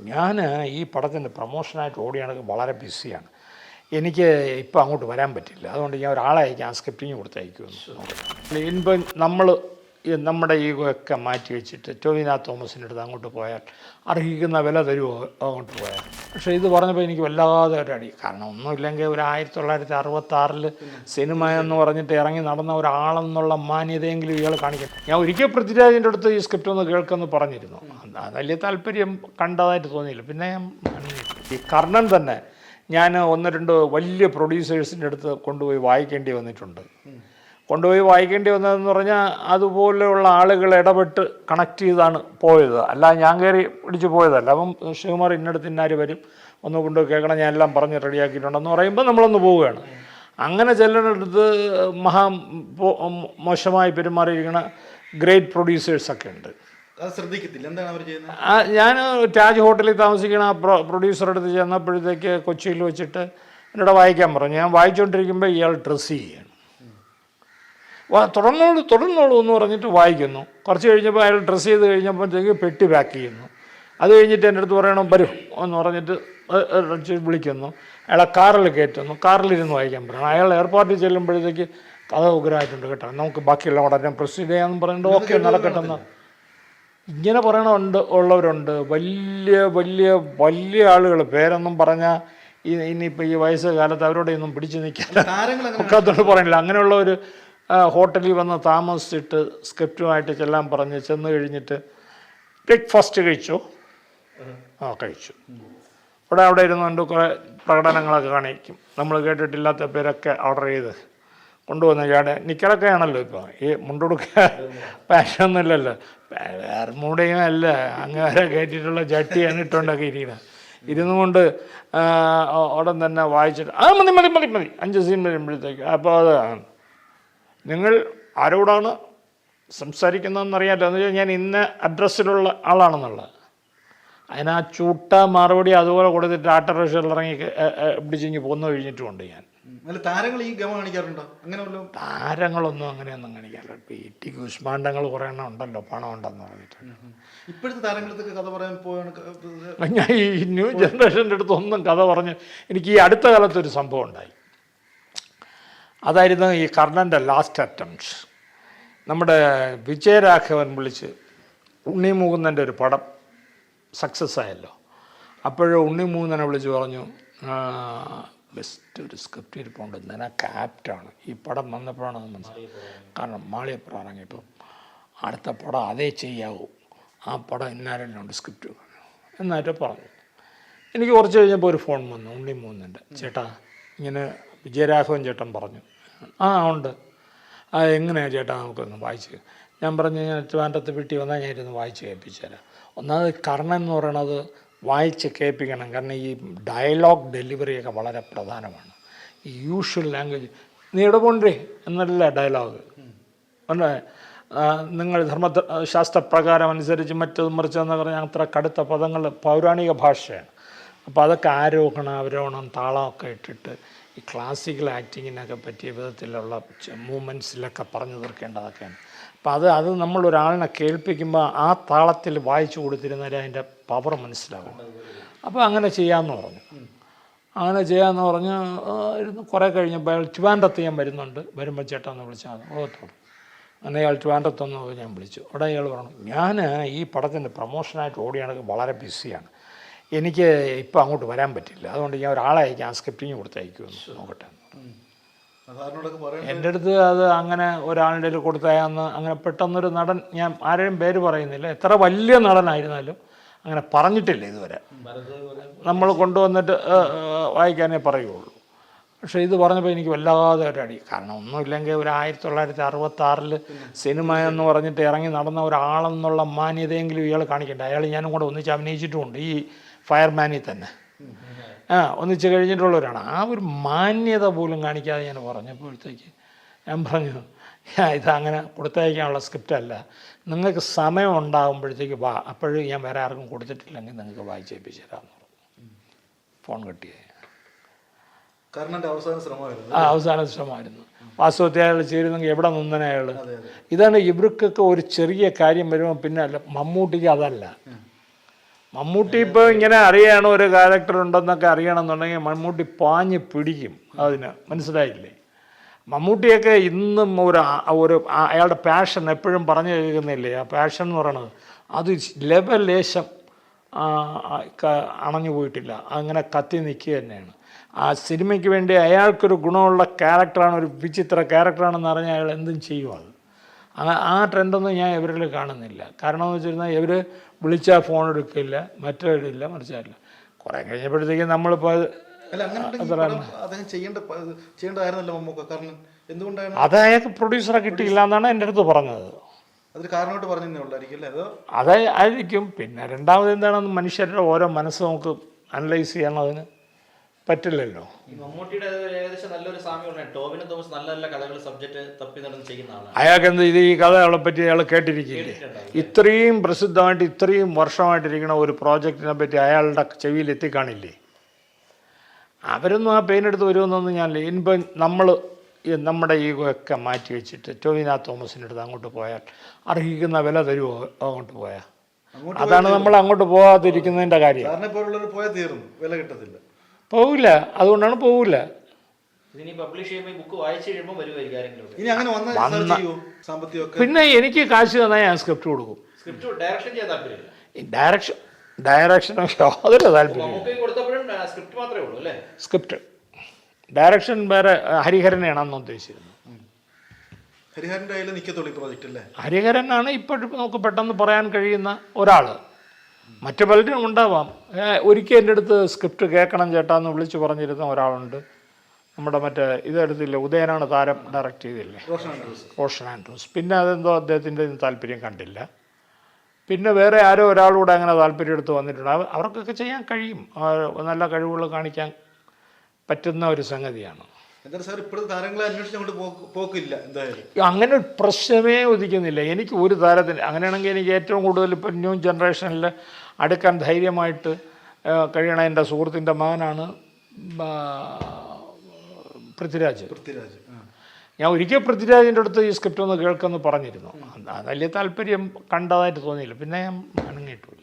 ഞാൻ ഈ പടത്തിന്റെ പ്രൊമോഷനായിട്ട് ഓടിയാണെങ്കിൽ വളരെ ബിസിയാണ്. എനിക്ക് ഇപ്പോൾ അങ്ങോട്ട് വരാൻ പറ്റില്ല. അതുകൊണ്ട് ഞാൻ ഒരാളെ അയക്കാം. സ്ക്രിപ്റ്റിങ് കൊടുത്തയക്കുമെന്ന്. ഇപ്പം നമ്മൾ നമ്മുടെ ഈ ഒക്കെ മാറ്റി വെച്ചിട്ട് ടോവിനാ തോമസിന്റെ അടുത്ത് അങ്ങോട്ട് പോയാൽ അർഹിക്കുന്ന വില തരുമോ അങ്ങോട്ട് പോയാൽ. പക്ഷേ ഇത് പറഞ്ഞപ്പോൾ എനിക്ക് വല്ലാതെ ഒരു അടി. കാരണം ഒന്നുമില്ലെങ്കിൽ ഒരു ആയിരത്തി തൊള്ളായിരത്തി അറുപത്താറിൽ സിനിമ എന്ന് പറഞ്ഞിട്ട് ഇറങ്ങി നടന്ന ഒരാളെന്നുള്ള മാന്യതയെങ്കിലും ഇയാൾ കാണിക്കും ഞാൻ ഒരിക്കൽ പൃഥ്വിരാജിന്റെ അടുത്ത് ഈ സ്ക്രിപ്റ്റ് ഒന്ന് കേൾക്കുമെന്ന് പറഞ്ഞിരുന്നു. വലിയ താല്പര്യം കണ്ടതായിട്ട് തോന്നിയില്ല. പിന്നെ ഈ കർണൻ തന്നെ ഞാൻ ഒന്ന് രണ്ട് വലിയ പ്രൊഡ്യൂസേഴ്സിന്റെ അടുത്ത് കൊണ്ടുപോയി വായിക്കേണ്ടി വന്നിട്ടുണ്ട്. കൊണ്ടുപോയി വായിക്കേണ്ടി വന്നതെന്ന് പറഞ്ഞാൽ അതുപോലെയുള്ള ആളുകൾ ഇടപെട്ട് കണക്ട് ചെയ്താണ് പോയത്. അല്ല ഞാൻ കയറി പിടിച്ച് പോയതല്ല. അപ്പം ശിവകുമാർ ഇന്നടുത്ത് ഇന്നാര് വരും? ഒന്ന് കൊണ്ടുപോയി കേൾക്കണം. ഞാൻ എല്ലാം പറഞ്ഞ് റെഡിയാക്കിയിട്ടുണ്ടെന്ന് പറയുമ്പോൾ നമ്മളൊന്ന് പോവുകയാണ്. അങ്ങനെ ചെല്ലണടുത്ത് മഹാ മോശമായി പെരുമാറിയിരിക്കുന്ന ഗ്രേറ്റ് പ്രൊഡ്യൂസേഴ്സൊക്കെ ഉണ്ട്. ശ്രദ്ധിക്കത്തില്ല. എന്താണ് അവർ ചെയ്യുന്നത്? ഞാൻ താജ് ഹോട്ടലിൽ താമസിക്കുന്ന ആ പ്രൊ പ്രൊഡ്യൂസറുടെ അടുത്ത് ചെന്നപ്പോഴത്തേക്ക് കൊച്ചിയിൽ വെച്ചിട്ട് എന്നോട് വായിക്കാൻ പറഞ്ഞു. ഞാൻ വായിച്ചുകൊണ്ടിരിക്കുമ്പോൾ ഇയാൾ ഡ്രസ്സ് ചെയ്യണം. വാ തുടർന്നോളൂ തുടർന്നോളൂ എന്ന് പറഞ്ഞിട്ട് വായിക്കുന്നു. കുറച്ച് കഴിഞ്ഞപ്പോൾ അയാൾ ഡ്രസ്സ് ചെയ്ത് കഴിഞ്ഞപ്പോഴത്തേക്ക് പെട്ടി പാക്ക് ചെയ്യുന്നു. അത് കഴിഞ്ഞിട്ട് എന്റെ അടുത്ത് പറയണം വരും എന്ന് പറഞ്ഞിട്ട് വിളിക്കുന്നു. അയാളെ കാറിൽ കയറ്റുന്നു. കാറിലിരുന്ന് വായിക്കാൻ പറയണം. അയാൾ എയർപോർട്ടിൽ ചെല്ലുമ്പോഴത്തേക്ക് കഥ ഉഗ്രമായിട്ടുണ്ട് കേട്ടോ. നമുക്ക് ബാക്കിയുള്ള ഉടനെ പ്രൊസീഡ് ചെയ്യാമെന്ന് പറഞ്ഞിട്ട് ഓക്കെ നടക്കട്ടെ എന്ന് ഇങ്ങനെ പറയണമുണ്ട് ഉള്ളവരുണ്ട്. വലിയ വലിയ വലിയ ആളുകൾ. പേരൊന്നും പറഞ്ഞാൽ ഈ ഇനിയിപ്പോൾ ഈ വയസ്സ് കാലത്ത് അവരോട് ഒന്നും പിടിച്ചു നിൽക്കാൻ ഒക്കാത്തോട് പറയണില്ല. അങ്ങനെയുള്ള ഒരു ഹോട്ടലിൽ വന്ന് താമസിച്ചിട്ട് സ്ക്രിപ്റ്റുമായിട്ട് ചെല്ലാൻ പറഞ്ഞ് ചെന്ന് കഴിഞ്ഞിട്ട് ബ്രേക്ക്ഫാസ്റ്റ് കഴിച്ചു. ആ കഴിച്ചു. ഇവിടെ അവിടെ ഇരുന്നുകൊണ്ട് കുറേ പ്രകടനങ്ങളൊക്കെ കാണിക്കും. നമ്മൾ കേട്ടിട്ടില്ലാത്ത പേരൊക്കെ ഓർഡർ ചെയ്ത് കൊണ്ടുവന്ന ചേട്ടൻ നിക്കലൊക്കെയാണല്ലോ ഇപ്പോൾ ഈ മുണ്ടുടുക്ക പാഷനൊന്നുമില്ലല്ലോ. വേർമൂടയും അല്ല. അങ്ങനെ കയറ്റിയിട്ടുള്ള ചട്ടിയാണ് ഇട്ടുകൊണ്ടൊക്കെ ഇരിക്കുന്നത് ഇരുന്നു കൊണ്ട് ഉടൻ തന്നെ വായിച്ചിട്ട് ആ മതി മതി മതി മതി. അഞ്ച് സീൻ വരുമ്പോഴത്തേക്ക്. അപ്പോൾ അത് നിങ്ങൾ ആരോടാണ് സംസാരിക്കുന്നതെന്നറിയാമല്ലോ എന്ന് വെച്ചാൽ ഞാൻ ഇന്ന അഡ്രസ്സിലുള്ള ആളാണെന്നുള്ളത്. അതിന് ആ ചൂട്ട മറുപടി അതുപോലെ കൊടുത്തിട്ട് ആട്ടറേഷനിൽ ഇറങ്ങി പിടിച്ചിങ്ങി പോന്നു കഴിഞ്ഞിട്ടുമുണ്ട് ഞാൻ. താരങ്ങൾ ഈ ഗമ കാണിക്കാറുണ്ടോ? അങ്ങനെ താരങ്ങളൊന്നും അങ്ങനെയൊന്നും കാണിക്കാറില്ല. പി. ടി. കുഷ്മാണ്ഡങ്ങൾ കുറേ എണ്ണം ഉണ്ടല്ലോ പണം ഉണ്ടെന്ന് പറഞ്ഞിട്ട്. ഇപ്പോഴത്തെ കഥ പറയാൻ പോയാണ് ഞാൻ ഈ ന്യൂ ജനറേഷന്റെ അടുത്തൊന്നും കഥ പറഞ്ഞ് എനിക്ക് ഈ അടുത്ത കാലത്തൊരു സംഭവം ഉണ്ടായി. അതായിരുന്നു ഈ കർണന്റെ ലാസ്റ്റ് അറ്റംപ്റ്റ് നമ്മുടെ വിജയരാഘവൻ വിളിച്ച് ഉണ്ണി മുകുന്ദന്റെ ഒരു പടം സക്സസ് ആയല്ലോ. അപ്പോഴും ഉണ്ണി മുകുന്ദനെ വിളിച്ച് പറഞ്ഞു ബെസ്റ്റ് ഒരു സ്ക്രിപ്റ്റ് ഇരിപ്പുണ്ട്. ഞാൻ ക്യാപ്റ്റാണ് ഈ പടം വന്നപ്പോഴാണ് മനസ്സിലായത്. കാരണം മാളിയപ്പുറം അടുത്ത പടം അതേ ചെയ്യാവൂ. ആ പടം ഇന്നാരെല്ലാം ഉണ്ട് സ്ക്രിപ്റ്റ് എന്നായിട്ട് പറഞ്ഞു. എനിക്ക് കുറച്ച് കഴിഞ്ഞപ്പോൾ ഒരു ഫോൺ വന്നു ഉണ്ണി മൂന്നിന്റെ ചേട്ടാ ഇങ്ങനെ വിജയരാഘവൻ ചേട്ടൻ പറഞ്ഞു. ആ ഉണ്ട്. ആ എങ്ങനെയാണ് ചേട്ടാ നമുക്കൊന്ന് വായിച്ച് ഞാൻ പറഞ്ഞു ഞാൻ ട്രിവാൻഡ്രത്ത് വീട്ടിൽ വന്നാൽ ഞാൻ ഇരുന്ന് വായിച്ച് കേൾപ്പിച്ചു തരാം ഒന്നാമത് കർണൻ എന്ന് പറയണത് വായിച്ച് കേൾപ്പിക്കണം. കാരണം ഈ ഡയലോഗ് ഡെലിവറിയൊക്കെ വളരെ പ്രധാനമാണ്. ഈ യൂഷ്വൽ ലാംഗ്വേജ് നീ ഇടപൊണ്ടേ എന്നല്ല ഡയലോഗ് അല്ലേ? നിങ്ങൾ ധർമ്മ ശാസ്ത്രപ്രകാരം അനുസരിച്ച് മറ്റത് മറിച്ചതെന്ന് പറഞ്ഞാൽ അത്ര കടുത്ത പദങ്ങൾ പൗരാണിക ഭാഷയാണ്. അപ്പോൾ അതൊക്കെ ആരോഹണം അവരോഹണം താളമൊക്കെ ഇട്ടിട്ട് ഈ ക്ലാസിക്കൽ ആക്ടിങ്ങിനൊക്കെ പറ്റിയ വിധത്തിലുള്ള മൂമെന്റ്സിലൊക്കെ പറഞ്ഞു തീർക്കേണ്ടതൊക്കെയാണ്. അപ്പോൾ അത് അത് നമ്മൾ ഒരാളിനെ കേൾപ്പിക്കുമ്പോൾ ആ താളത്തിൽ വായിച്ചു കൊടുത്തിരുന്നാലേ അതിന്റെ പവർ മനസ്സിലാവും. അപ്പോൾ അങ്ങനെ ചെയ്യാമെന്ന് പറഞ്ഞു. അങ്ങനെ ചെയ്യാമെന്ന് പറഞ്ഞ് ഇരുന്ന് കുറേ കഴിഞ്ഞപ്പോൾ അയാൾ ട്രിവാൻഡ്രത്ത് ഞാൻ വരുന്നുണ്ട്. വരുമ്പോൾ ചേട്ടാ ഒന്ന് വിളിച്ചാൽ ഓ തോന്നും അങ്ങനെ അയാൾ ട്രിവാൻഡ്രത്തൊന്ന് ഞാൻ വിളിച്ചു. അവിടെ അയാൾ പറഞ്ഞു ഞാൻ ഈ പടത്തിന്റെ പ്രൊമോഷനായിട്ട് ഓടിയാണെങ്കിൽ വളരെ ബിസിയാണ് എനിക്ക് ഇപ്പോൾ അങ്ങോട്ട് വരാൻ പറ്റില്ല. അതുകൊണ്ട് ഞാൻ ഒരാളെ അയക്കാം ആ സ്ക്രിപ്റ്റിങ് കൊടുത്തയക്കുമെന്ന് നോക്കട്ടെ. എന്റെ അടുത്ത് അത് അങ്ങനെ ഒരാളുടെ കൊടുത്തയാന്ന് അങ്ങനെ പെട്ടെന്നൊരു നടൻ ഞാൻ ആരെയും പേര് പറയുന്നില്ല. എത്ര വലിയ നടനായിരുന്നാലും അങ്ങനെ പറഞ്ഞിട്ടില്ല ഇതുവരെ. നമ്മൾ കൊണ്ടുവന്നിട്ട് വായിക്കാനേ പറയുള്ളൂ. പക്ഷേ ഇത് പറഞ്ഞപ്പോൾ എനിക്ക് വല്ലാതെ ഒരു അടി. കാരണം ഒന്നുമില്ലെങ്കിൽ ഒരു ആയിരത്തി തൊള്ളായിരത്തി അറുപത്തി ആറിൽ സിനിമ എന്ന് പറഞ്ഞിട്ട് ഇറങ്ങി നടന്ന ഒരാളെന്നുള്ള മാന്യതയെങ്കിലും ഇയാൾ കാണിക്കണ്ട. അയാൾ ഞാനും കൂടെ ഒന്നിച്ച് അഭിനയിച്ചിട്ടുമുണ്ട്. ഈ ഫയർമാനിൽ തന്നെ. ആ ഒന്നിച്ച് കഴിഞ്ഞിട്ടുള്ളവരാണ്. ആ ഒരു മാന്യത പോലും കാണിക്കാതെ ഞാൻ പറഞ്ഞപ്പോഴത്തേക്ക് ഞാൻ പറഞ്ഞു "യാ, ഇത് അങ്ങനെ കൊടുത്തയക്കാനുള്ള സ്ക്രിപ്റ്റല്ല നിങ്ങൾക്ക് സമയം ഉണ്ടാകുമ്പോഴത്തേക്ക് വാ. അപ്പോഴും ഞാൻ വേറെ ആർക്കും കൊടുത്തിട്ടില്ലെങ്കിൽ നിങ്ങൾക്ക് വായിച്ചേപ്പിച്ചു തരാമെന്ന് പറഞ്ഞു. ഫോൺ കട്ടിയായി ആ അവസാന ശ്രമമായിരുന്നു. വാസ്തവത്തെ അയാൾ ചേരുന്നെങ്കിൽ എവിടെ നിന്നനെ അയാൾ ഇതാണ് ഇവർക്കൊക്കെ ഒരു ചെറിയ കാര്യം വരുമ്പോൾ പിന്നെ അല്ല മമ്മൂട്ടിക്ക് അതല്ല. മമ്മൂട്ടി ഇപ്പോൾ ഇങ്ങനെ അറിയണം ഒരു ക്യാരക്ടർ ഉണ്ടെന്നൊക്കെ അറിയണമെന്നുണ്ടെങ്കിൽ മമ്മൂട്ടി പാഞ്ഞ് പിടിക്കും അതിന്. മനസ്സിലായില്ലേ? മമ്മൂട്ടിയൊക്കെ ഇന്നും ഒരു ഒരു അയാളുടെ പാഷൻ എപ്പോഴും പറഞ്ഞു കേൾക്കുന്നില്ലേ? ആ പാഷൻ എന്ന് പറയണത് അത് ലെവൽ ലേശം ആ, ആ, അണഞ്ഞു പോയിട്ടില്ല. അങ്ങനെ കത്തി നിൽക്കുക തന്നെയാണ്. ആ സിനിമയ്ക്ക് വേണ്ടി അയാൾക്കൊരു ഗുണമുള്ള ക്യാരക്ടറാണ് ഒരു വിചിത്ര ക്യാരക്ടറാണെന്ന് അറിഞ്ഞാൽ അയാൾ എന്തും ചെയ്യും അത്? ആ ട്രെൻഡൊന്നും ഞാൻ ഇവരിൽ കാണുന്നില്ല. കാരണം എന്ന് വെച്ചിരുന്നാൽ ഇവർ വിളിച്ചാൽ ഫോൺ എടുക്കില്ല മറ്റൊരിടില്ല മറിച്ചാറില്ല കുറേ കഴിഞ്ഞപ്പോഴത്തേക്കും നമ്മളിപ്പോൾ അത് അയാൾക്ക് പ്രൊഡ്യൂസറെ കിട്ടിയില്ല എന്നാണ് എന്റെ അടുത്ത് പറഞ്ഞത്. അതായിരിക്കും. പിന്നെ രണ്ടാമത് എന്താണെന്ന് മനുഷ്യരുടെ ഓരോ മനസ്സ് നമുക്ക് അനലൈസ് ചെയ്യണം അതിന്. പറ്റില്ലല്ലോ. ഈ ഒരു ഏകദേശം നല്ലൊരു സാമ്യമുണ്ട് ടോവിനോ തോമസ് നല്ല നല്ല കഥകൾ സബ്ജക്റ്റ് തപ്പി നടന്ന് ചെയ്യുന്ന ആളാണ്. അയാൾക്ക് എന്ത് ഇത് ഈ കഥകളെ പറ്റി അയാൾ കേട്ടിരിക്കില്ലേ? ഇത്രയും പ്രസിദ്ധമായിട്ട് ഇത്രയും വർഷമായിട്ടിരിക്കുന്ന ഒരു പ്രോജക്റ്റിനെ പറ്റി അയാളുടെ ചെവിയിൽ എത്തിക്കാണില്ലേ? അവരൊന്നും ആ പെയിനെടുത്ത് വരുമെന്നൊന്നും ഞാൻ ഇനിയിപ്പം നമ്മൾ നമ്മുടെ ഈ ഒക്കെ മാറ്റി വെച്ചിട്ട് ടോവിന തോമസിന്റെ അടുത്ത് അങ്ങോട്ട് പോയാൽ അർഹിക്കുന്ന വില തരുമോ അങ്ങോട്ട് പോയാൽ അതാണ് നമ്മൾ അങ്ങോട്ട് പോകാതിരിക്കുന്നതിന്റെ കാര്യം. പോയാൽ തീർന്നു. വില കിട്ടത്തില്ല. പോവില്ല. അതുകൊണ്ടാണ് പോകില്ല ഇതിനി പബ്ലിഷ് ചെയ്യുമ്പോൾ ബുക്ക് വായിച്ചു കഴിയുമ്പോൾ വരുമായിരിക്കും ആരെങ്കിലും ഇനി അങ്ങനെ വന്നാൽ സാർ ചെയ്യുമോ സാമ്പത്തികമൊക്കെ? പിന്നെ എനിക്ക് കാശ് തന്നാൽ ഞാൻ സ്ക്രിപ്റ്റ് കൊടുക്കും. സ്ക്രിപ്റ്റ് ഡയറക്ഷൻ ചെയ്യാൻ താല്പര്യമില്ല. ഈ ഡയറക്ഷൻ ഡയറക്ഷനോ യാതൊരു താല്പര്യം. സ്ക്രിപ്റ്റ് മാത്രമേ ഉള്ളൂ അല്ലേ? സ്ക്രിപ്റ്റ് ഡയറക്ഷൻ വേറെ ഹരിഹരനെയാണെന്ന് ഉദ്ദേശിച്ചിരുന്നത്. ഹരിഹരന്റെ കയ്യിൽ നിൽക്കത്തുള്ളൂ ഈ പ്രോജക്റ്റ് അല്ലേ? ഹരിഹരനാണ് ഇപ്പോഴും നമുക്ക് പെട്ടെന്ന് പറയാൻ കഴിയുന്ന ഒരാൾ മറ്റു പലരും ഉണ്ടാവാം. ഒരിക്കൽ എന്റെ അടുത്ത് സ്ക്രിപ്റ്റ് കേൾക്കണം ചേട്ടാ എന്ന് വിളിച്ച് പറഞ്ഞിരുന്ന ഒരാളുണ്ട്. നമ്മുടെ മറ്റേ ഇതെടുത്തില്ല ഉദയനാണ് താരം ഡയറക്റ്റ് ചെയ്തില്ലേ? റോഷൻ ആൻഡ്രൂസ്. പിന്നെ അതെന്തോ അദ്ദേഹത്തിന്റെ താല്പര്യം കണ്ടില്ല. പിന്നെ വേറെ ആരോ ഒരാളൂടെ അങ്ങനെ താല്പര്യം എടുത്ത് വന്നിട്ടുണ്ട്. അവ- അവർക്കൊക്കെ ചെയ്യാൻ കഴിയും. നല്ല കഴിവുകൾ കാണിക്കാൻ പറ്റുന്ന ഒരു സംഗതിയാണ്. എന്തായാലും സാർ ഇപ്പോഴത്തെ താരങ്ങളെ അന്വേഷിച്ച് അങ്ങോട്ട് പോക്കില്ല എന്തായാലും. അങ്ങനെ ഒരു പ്രശ്നമേ ഉദിക്കുന്നില്ല. എനിക്ക് ഒരു താരത്തിന് അങ്ങനെയാണെങ്കിൽ എനിക്ക് ഏറ്റവും കൂടുതൽ ഇപ്പം ന്യൂ ജനറേഷനിൽ അടുക്കാൻ ധൈര്യമായിട്ട് കഴിയണ എന്റെ സുഹൃത്തിന്റെ മകനാണ് പൃഥ്വിരാജ്. പൃഥ്വിരാജ് ഞാൻ ഒരിക്കൽ പൃഥ്വിരാജിന്റെ അടുത്ത് ഈ സ്ക്രിപ്റ്റ് ഒന്ന് കേൾക്കുമെന്ന് പറഞ്ഞിരുന്നു. അത് വലിയ താല്പര്യം കണ്ടതായിട്ട് തോന്നിയില്ല. പിന്നെ ഞാൻ അനങ്ങിയിട്ടുമില്ല